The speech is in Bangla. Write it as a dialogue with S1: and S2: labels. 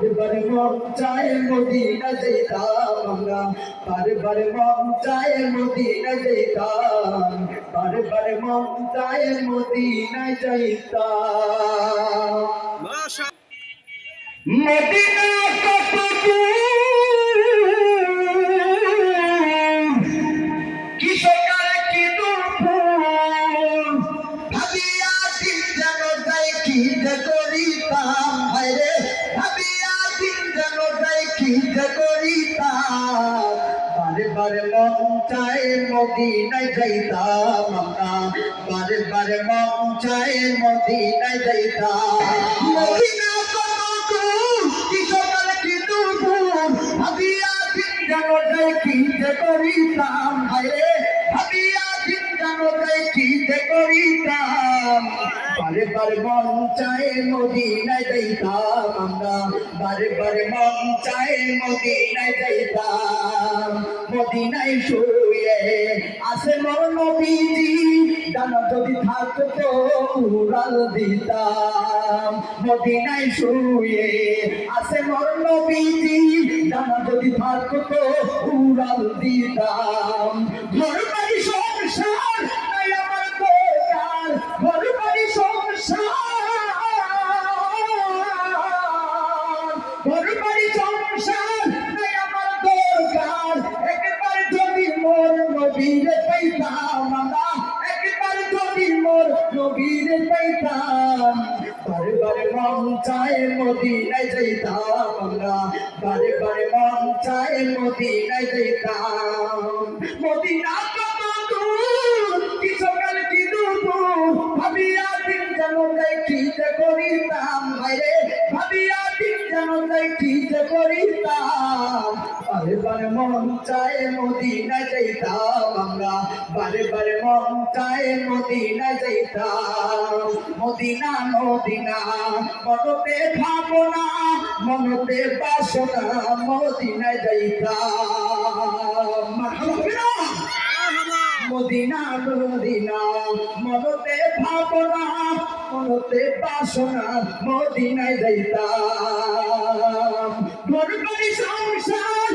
S1: বারবার মন চায় মদিনা যেতাম আমরা। বারবার মন চায় মদিনা যেতাম। বারবার মন চায় মদিনা যেতাম
S2: মাশা
S1: মদিনা কত কৃষকার কি দুর্ভোগ? যে করিতাম। বারে বারে মন চায় মদিনায় যাইতাম আমরা। বারে বারে মন চায় মদিনায় যাইতাম। মদিনা কত দূর, কৃষকার কি দুর্ভোগ ভাবিয়া দিন যেন কি যে করিতাম। বারে বারে মন চায় মদিনায় যাইতাম আমরা। বারে বারে মন চায় মদিনায় যাইতাম। মদিনায় শুয়ে আসে মোর নবীজি জানো যদি থাকতো উড়াল দিতাম। মদিনায় শুয়ে আসে মোর নবীজি জানো যদি থাকতো উড়াল দিতাম। ঘর পাইতাম একবার যদি মোর নবীর পাইতাম বারে বারে মন চায় মদিনায় যাইতাম আমরা। বারে বারে মন চায় মদিনায় যাইতাম। মদিনা কত দূর কিশোর কি দুপুর ভাবিয়া দিন যেন কি যে করিতাম করিতাম। বারে বারে মন চায় মদিনায় যাইতাম আমরা। বারে বারে মন চায় মদিনায় যাইতাম। মদিনা মদিনা, মনতে ভাবনা, মনতে বাসনা, মদিনায় যাইতাম। মদিনা মদিনা, মনতে ভাবনা, মনতে বাসনা, মদিনায় যাইতাম। ঘর বাড়ি সংসার